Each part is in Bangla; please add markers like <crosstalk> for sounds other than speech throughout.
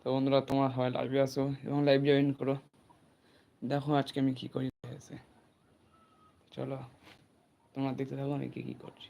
তো বন্ধুরা, তোমরা সবাই লাইভে আসো এবং লাইভ জয়েন করো। দেখো আজকে আমি কী করি চলো, তোমরা দেখতে থাকো আমি কী কী করছি।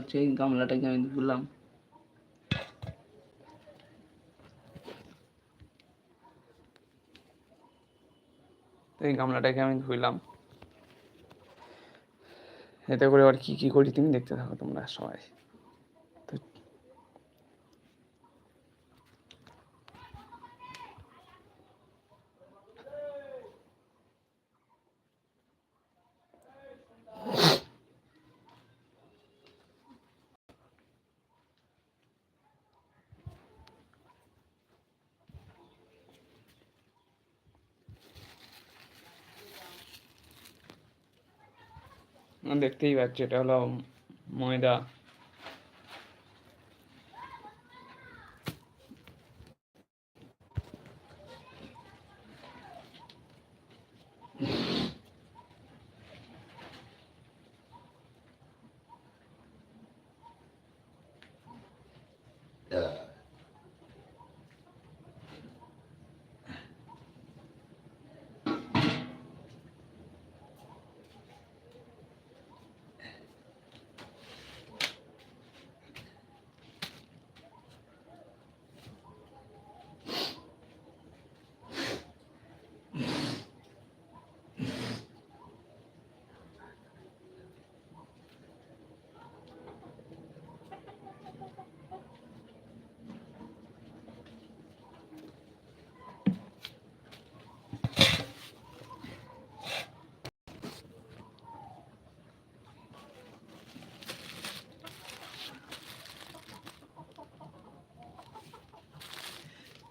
পাচ্ছ এই গামলাটাকে আমি ধুলাম। এই গামলাটাকে আমি ধুইলাম। এতে করে আর কি কি করি তুমি দেখতে থাকো তোমরা সবাই। দেখতেই পাচ্ছি এটা হলো ময়দা।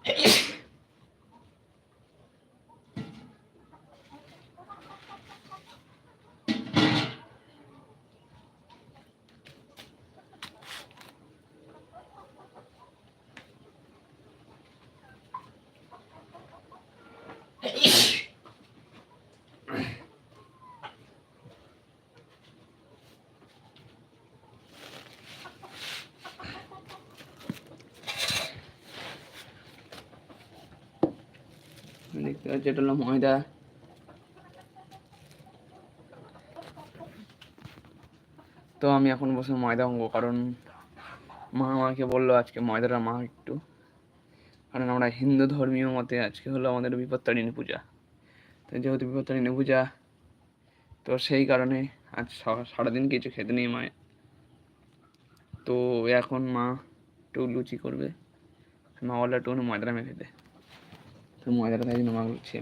Hey. <laughs> দেখতে পাচ্ছ, এটা হলো ময়দা। তো আমি এখন বসে ময়দা ভাঙবো, কারণ মা আমাকে বলল আজকে ময়দাটা মা একটু। কারণ আমরা হিন্দু ধর্মীয় মতে আজকে হলো আমাদের বিপত্তারিণী পূজা। তো যেহেতু বিপত্তারিণী পূজা, তো সেই কারণে আজ সারাদিন কিছু খেতে নেই মায়ের। তো এখন মা একটু লুচি করবে, মা বলল একটু ময়দাটা মেখে দে। তো ময়দাটা তাই জন্য মা করছি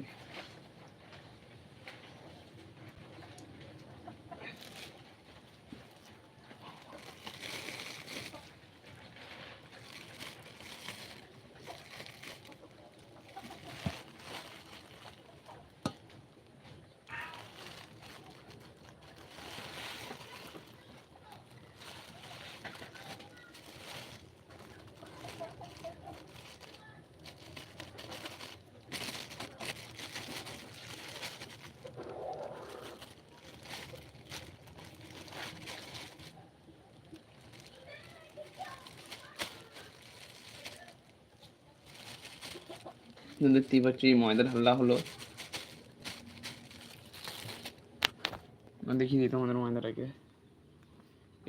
দেখতেই পাচ্ছি ময়দা ঢালা হলো। দেখিয়ে দিই তোমাদের ময়দাটাকে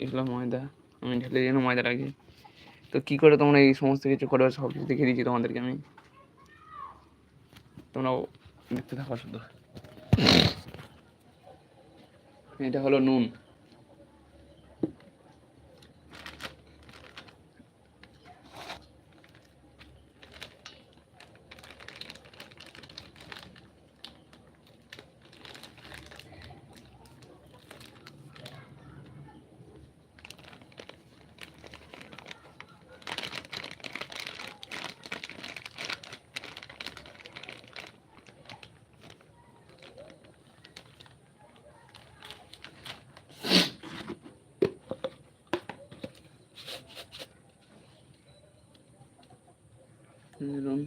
এগুলো ময়দা। আমি ঢেলে দিই না ময়দাটাকে তো কী করে তোমরা এই সমস্ত কিছু করে সব কিছু দেখিয়ে দিচ্ছি তোমাদেরকে আমি। তোমরাও দেখতে থাকো শুধু। এটা হলো নুন। ধরুন।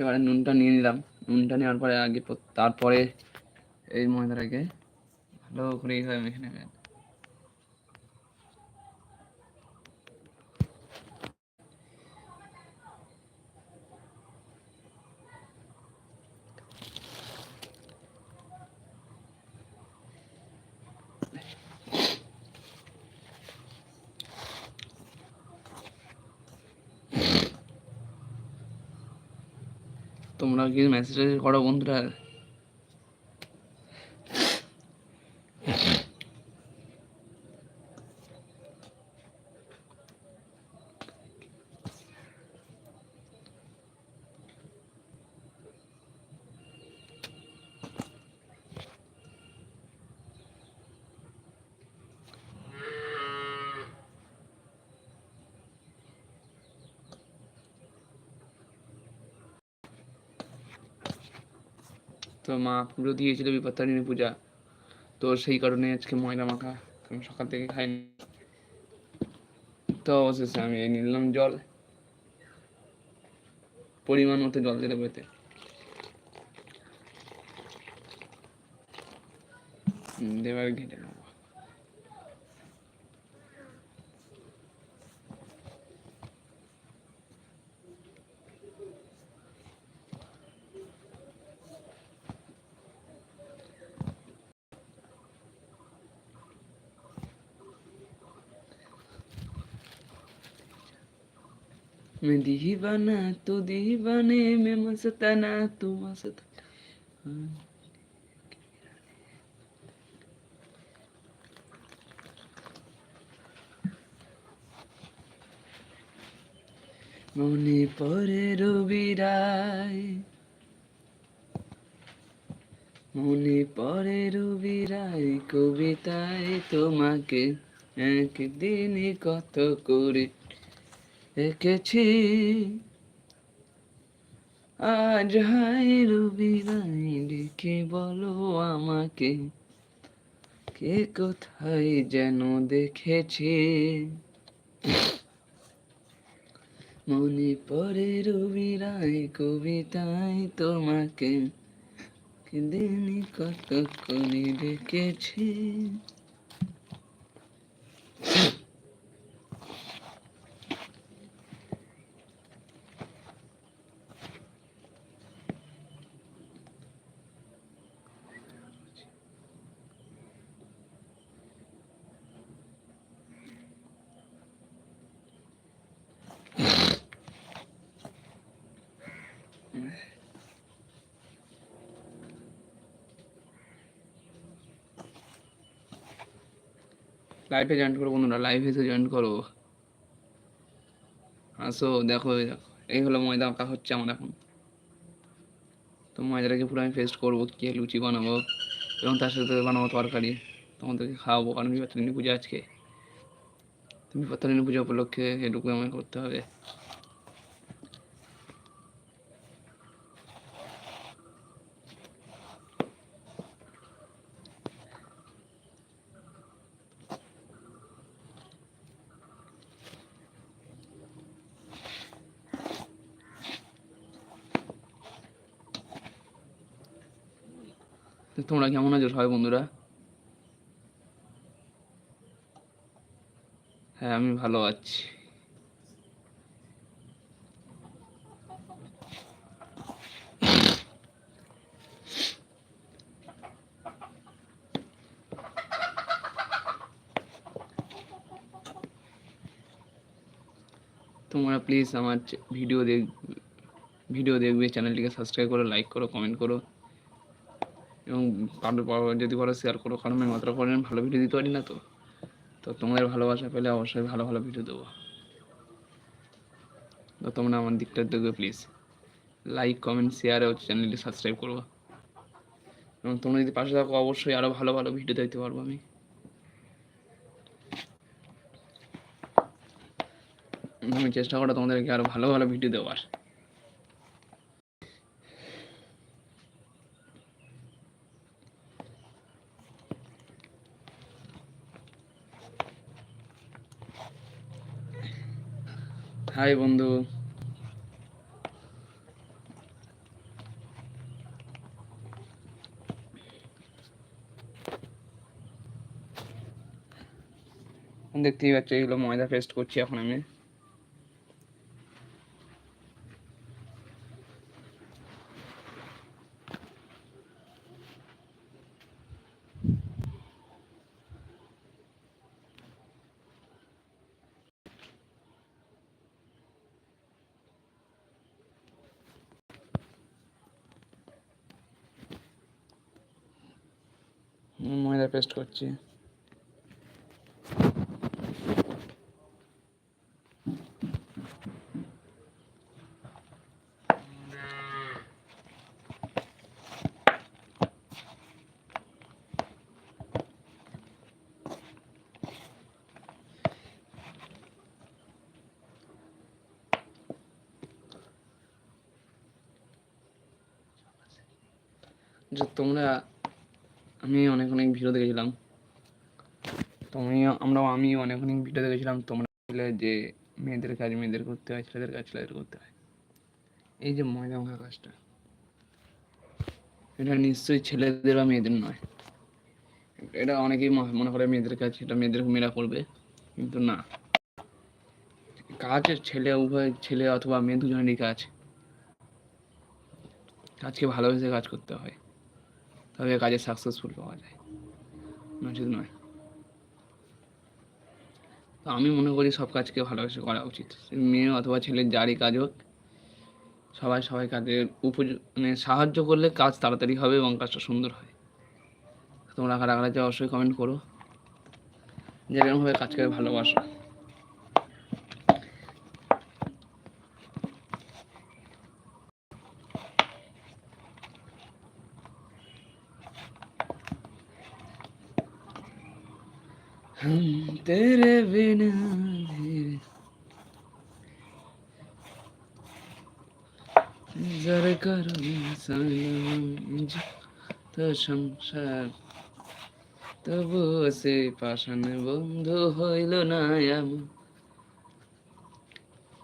এবারে নুনটা নিয়ে নিলাম। নুনটা নেওয়ার পরে আগে তারপরে এই ময়দাটাকে ভালো করে এইভাবে মেখে নেবেন। তোমরা কি মেসেজ করো বন্ধুরা। তো মা পুজো দিয়েছিল বিপত্তারিণী পূজা। তো সেই কারণে আজকে ময়দা মাখা আমি সকাল থেকে খাইনি। তো অবশেষে আমি নিলাম জল। পরিমাণ মতো জল দিতে পেতে দেবার ঘেটে নেব मैं दीवाना तू दीवाने में मस्ताना तू मस्त মনে পড়ে রবি রায় মনে পড়ে রবি রায় কবিতায় তোমাকে একদিনে কত করে এঁকেছি আজ হায় রবি রায় ডেকে বলো আমাকে, কে কোথায় যেন দেখেছি? মনে পড়ে রবি রায় কবিতায় তোমাকে, দিন কত করে ডেকেছি লাইভে জয়েন করো বন্ধুরা লাইভে এসে জয়েন করো আসো, দেখো দেখো, এই হলো ময়দা আঁকা হচ্ছে আমার এখন। তো ময়দাটাকে পুরো আমি পেস্ট করব, কী লুচি বানাবো, এবং তার সাথে বানাবো তরকারি। তোমাদেরকে খাওয়াবো, কারণ বিপত্তারিণী পূজা আজকে। বিপত্তারিণী পূজা উপলক্ষে এটুকু আমায় করতে হবে। তোমরা কেমন আছো সবাই বন্ধুরা? হ্যাঁ আমি ভালো আছি। তোমরা প্লিজ আমার ভিডিও দেখ ভিডিও দেখবে চ্যানেলটিকে সাবস্ক্রাইব করো লাইক করো কমেন্ট করো। এবং কারোর যদি পারো শেয়ার করো কারণ আমি মাত্র করে ভালো ভিডিও দিতে পারি না তো তো তোমাদের ভালোবাসা পেলে অবশ্যই ভালো ভালো ভিডিও দেবো। তো তোমরা আমার দিকটা দেখবে প্লিজ লাইক কমেন্ট শেয়ার ও চ্যানেলটি সাবস্ক্রাইব করব এবং তোমরা যদি পাশে থাকো, অবশ্যই আরও ভালো ভালো ভিডিও দিতে পারব আমি। আমি চেষ্টা করো তোমাদেরকে আরও ভালো ভালো ভিডিও দেওয়ার। হাই বন্ধু। দেখতেই পাচ্ছ এগুলো ময়দা পেস্ট করছি এখন আমি। ময়দা পেস্ট করছি যে তোমরা আমি অনেক অনেক ভিডিও দেখেছিলাম। তুমি, আমরাও আমি অনেক অনেক ভিডিও দেখেছিলাম। তোমরা বলে যে মেয়েদের কাজ মেয়েদের করতে হয়, ছেলেদের কাজ ছেলেদের করতে হয়। এই যে ময়দা মাখা কাজটা, এটা নিশ্চয়ই ছেলেদের বা মেয়েদের নয়। এটা অনেকেই মনে করে মেয়েদের কাজ, এটা মেয়েদের মেয়েরা করবে, কিন্তু না। কাজ ছেলে, উভয় ছেলে অথবা মেয়ে দুজনেরই কাজ। কাজকে ভালোবেসে কাজ করতে হয়। তবে কাজে সাকসেসফুল পাওয়া যায়। নচেত নয়। তো আমি মনে করি সব কাজকে ভালোবেসে করা উচিত। মেয়ে অথবা ছেলের যারই কাজ হোক, সবাই সবাই কাজের উপযোগ মানে সাহায্য করলে কাজ তাড়াতাড়ি হবে এবং কাজটা সুন্দর হয়। তোমরা কারা কারা যে অবশ্যই কমেন্ট করো। যেরকমভাবে কাজকে ভালোবাসো। तेरे बिना धीरे जरा करो সালাম তো সংসার তবু সে পাষাণ বন্ধু হইল না এমন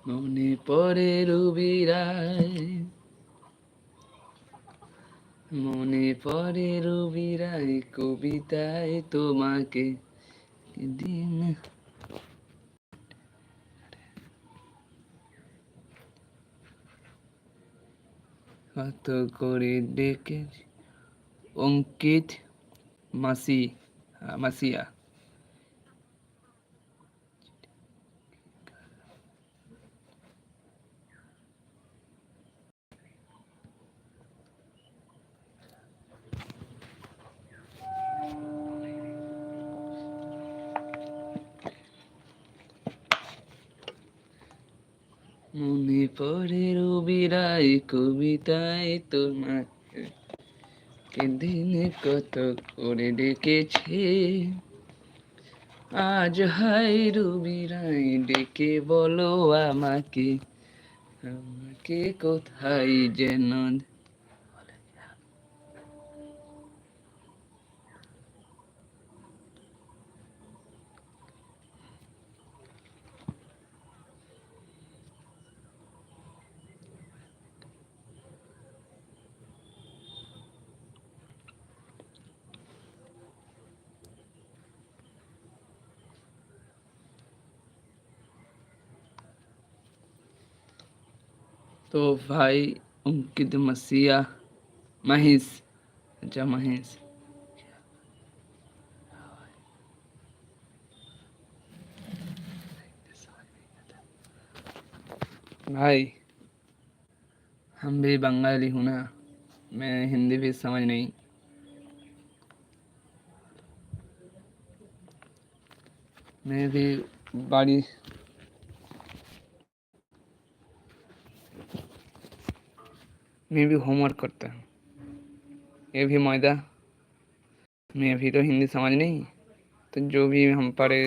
মনে পড়ে রুবিরায় মনে পড়ে রুবিরায় কবিতায় তোমাকে দিন কত করে ডেকে অঙ্কিত মাসি মাসিয়া। মনে পড়ে রবিরাই কবিতায় তোমাকে দিন কত করে ডেকেছে। আজ হাই রবিরাই ডেকে বলো আমাকে আমাকে কোথায় যেন तो भाई अंकित मसीहा महेश अच्छा महेश। भाई, हम भी बंगाली हूँ ना, मैं हिंदी भी समझ नहीं। मैं भी बाड़ी मैं भी होमवर्क करता हूँ ये भी मैदा मैं अभी तो हिंदी समझ नहीं तो जो भी हम पढ़े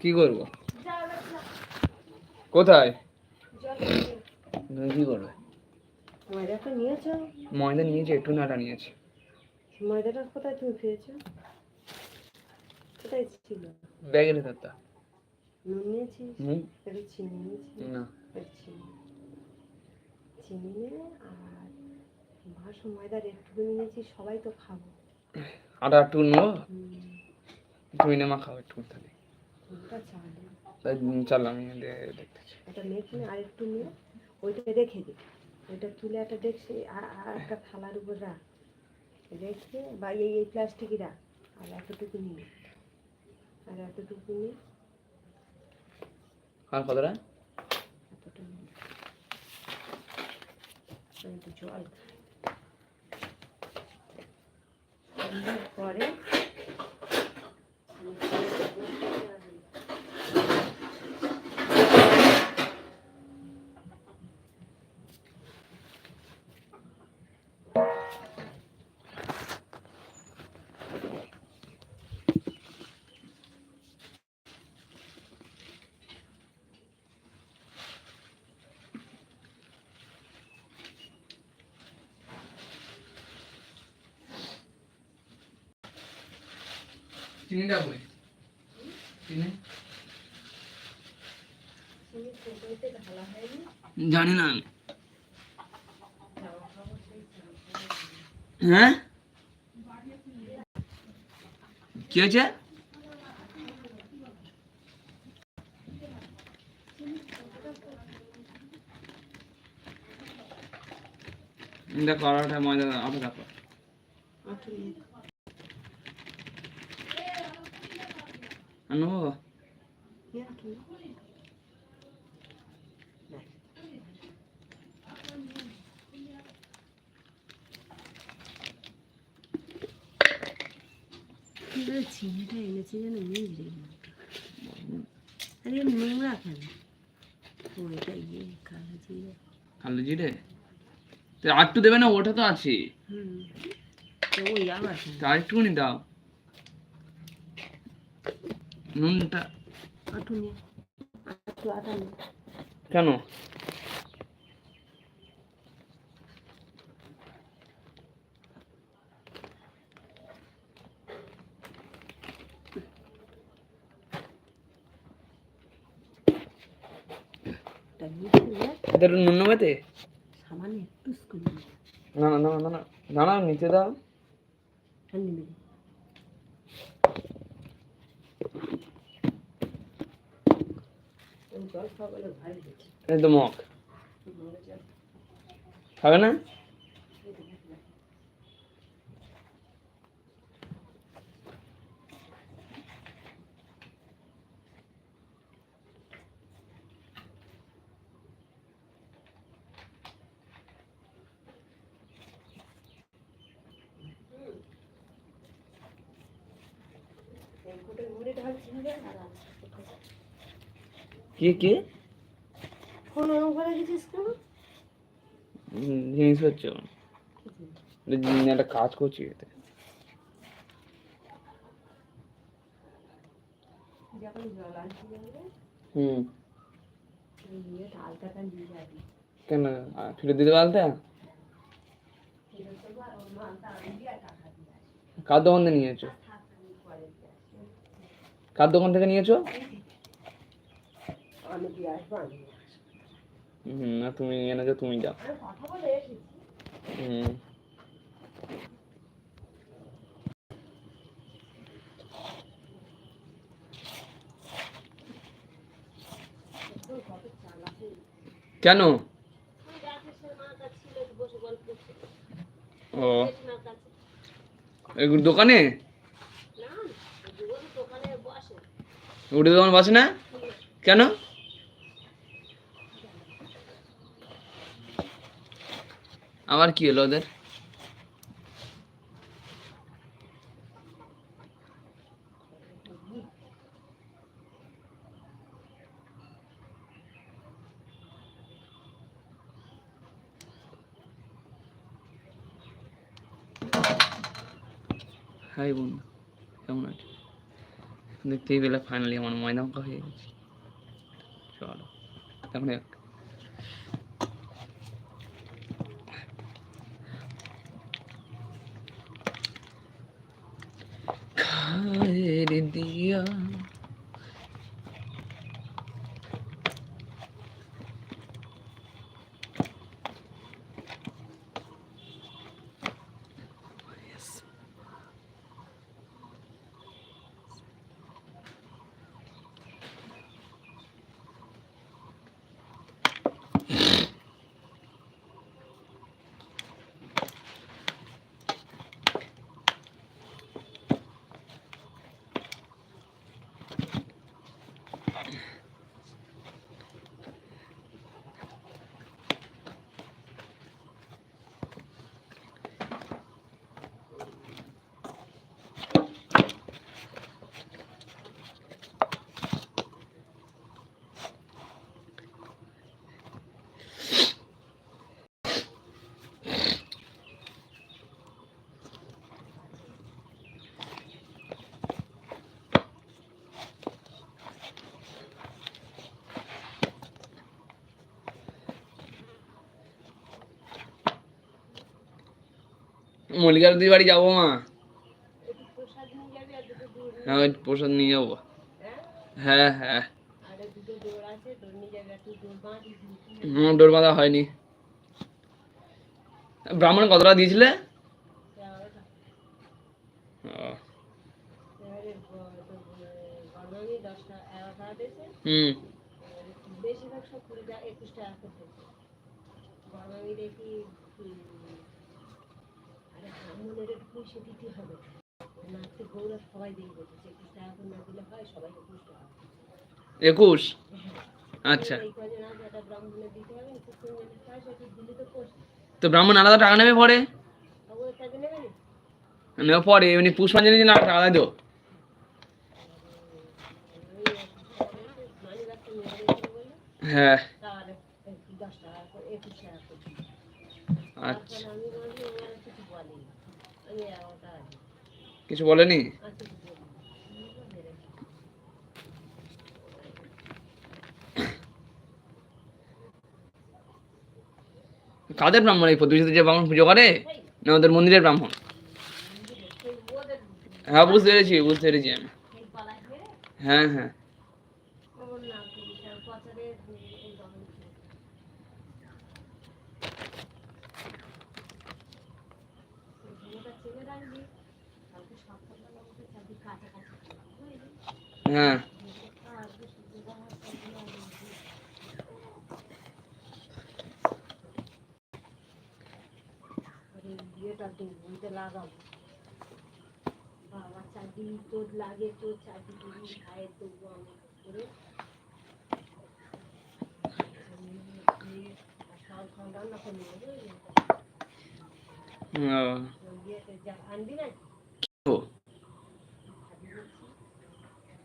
কি করবো কোথায়? তুমি কি করবে? ময়দাটা নিয়েছো? ময়দা নিয়েছে একটু নাটা নিয়েছে। ময়দাটা কোথায় তুমি খেয়েছো? কোথায় ছিল? ব্যাগের ভেতরটা। নুন নিয়েছিস? হুম। একটু চিনি নিয়েছিস? না। চিনি। চিনি নিয়ে আর বাসন ময়দার একটুখানি নিয়েছি সবাই তো খাব। আটা একটু নেব তুমি নেমা খাও একটু তাহলে। চালে তাই চল আমি দেখতেছি। একটা মেখে আর একটু নিয়ে ওইটা রেখে দিই ওইটা তুলে একটা দেখছি আর একটা থালার উপর রাখ। রেখে বা এই এই প্লাস্টিকই রাখ আর এতটুকু নিয়ে আর এতটুকু নিয়ে আর কতটা? এতটা একটু জল। পরে চিনিটা বই চিনি জানি না আমি। হ্যাঁ? কি হয়েছে? দেখো একটা ময়দা আটা দেখো আর কীভাবে চিনিটা এনেছি যেন বুঝলি না আরে নোংরা কেন ওইটা ইয়ে কালো জিরে কালো জিরে তো আটটু দেবে না ওটা তো আছে। হুম। তো ওই আবার আরেকটুখানি দাও। নুনটা। কেন? নুন নেবে? সামান্য একটু না না না না না না না নিচে দাও। জল খাওয়া বলে ভারী তো মগ। খাবে না? রেনকোটের মুড়ে ঢালছি হবে আর কি কি? ফোন ওরম করে গেছিস কেন? জিনিস হচ্ছে। একটা কাজ করছি এতে। হুম। কেন? ফেরত দিতে পারতে কার দোকান থেকে নিয়েছো? কার দোকান থেকে নিয়েছো? আমি দিয়ে আসব আমি নিয়ে আসব। হুম না তুমি এনেছো তুমি যাও। কথা বলে হুম। কেন? ও। এগুলো দোকানে? ওটা দোকান বাসে না? কেন? আবার কি হলো ওদের? হাই বোন, কেমন আছো? দেখতেই পেলে ফাইনালি আমার ময়দা মাখা হয়ে গেছে। চলো, এখন caer el día. মল্লিকার দিদি বাড়ি যাব মা। দৌড় হ্যাঁ ওই প্রসাদ নিয়ে যাব। হ্যাঁ হ্যাঁ। হ্যাঁ হুম ডোর বাঁধা হয়নি। ব্রাহ্মণ কতটা দিয়েছিলে? হুম। বেশিরভাগ সব কুড়ি টাকা একুশ টাকা করে দেখি পয়সা দিতে হবে। নাচতে সবাই দিয়ে টাকা না দিলে হয় সবাই একুশ টাকা একুশ? আচ্ছা। হয় দিলে তো ব্রাহ্মণ আলাদা টাকা নেবে পরে? নেবে না? পরে এমনি পুষ্পাঞ্জলি দিন আর টাকা দেয় তো ওই ব্যাগটা নিয়ে গেছিল বলে হ্যাঁ টাকা করে। দিই। আচ্ছা তারপর আমি বলছি ওরা কিছু বলেনি আমি এগারোটা আছি কিছু বলেনি। কাদের ব্রাহ্মণ এই প্রতিষ্ঠিত যে ব্রাহ্মণ পুজো করে? না ওদের মন্দিরের ব্রাহ্মণ? হ্যাঁ বুঝতে পেরেছি বুঝতে পেরেছি আমি। হ্যাঁ হ্যাঁ ওর নাম কি বিশাল পচারের এই দমন ছিল। ওই ঝুমোটা চেনে রাখবি কালকে সকালবেলা উঠে চারদিক কাছাকাছি বুঝলি হ্যাঁ আর বেশি ব্যবহার করবি না বুঝলি? আর এই ইয়েটা তুই বুঝতে লাগাবো বাবা চারদিন তোর লাগে তোর চারদিকে খায়ের দেবো আমি করে সব সব রান্না করে নেব বুঝলি? ও, ওই ইয়েতে যা আনবি না ও।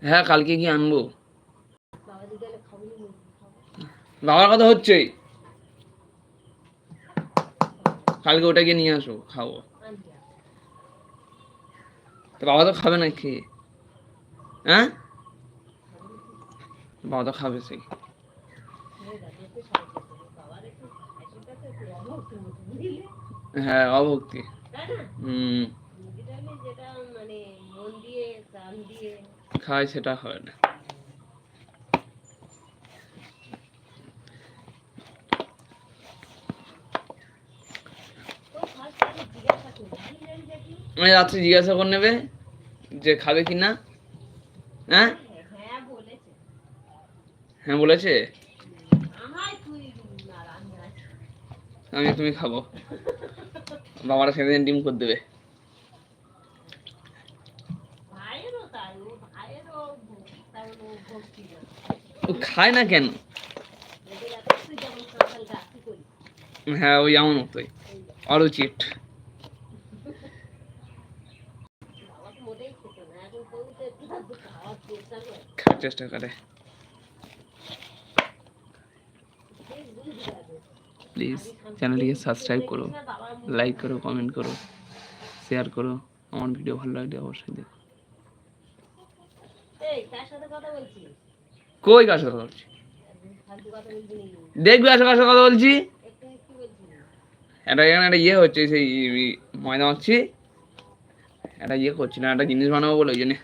হ্যাঁ কালকে কি আনব। বাবার কথা হচ্ছে কালকে ওটাকে নিয়ে আসো, খাব। তো বাবা তো খাবে না খেয়ে হ্যাঁ? বাবা তো খাবে সেই হয়ে যাবে, একটু সাহায্য করব। বাবার একটু হাসিটাকে একটু অভক্তির মতো, বুঝলি? হ্যাঁ অভক্তি। মানে মন খায় সেটা হয় না। দেখি রাত্রে জিজ্ঞাসা করে নেবে যে খাবে কি না? হ্যাঁ? হ্যাঁ বলেছে? আমি তুমি খাব। বাবারা সেদিন ডিম করে দেবে। খায় না কেন? করি হ্যাঁ ওই আমার মতোই। অরুচিট। বাবা তো মোটেই খেত না এখন তবু তো একটু আধটু খাওয়ার চেষ্টা করে খাওয়ার চেষ্টা করে সেই বুঝবি আগে প্লিজ চ্যানেলটিকে সাবস্ক্রাইব করো লাইক করো কমেন্ট করো শেয়ার করো আমার ভিডিও ভালো লাগলে অবশ্যই দেখো। কই কার সাথে কথা বলছি? দেখবি আসো কার সাথে কথা বলছি। এটা এখানে একটা ইয়ে হচ্ছে সেই ময়দা মাখছি। একটা ইয়ে করছি না একটা জিনিস বানাবো বলে ওই জন্য।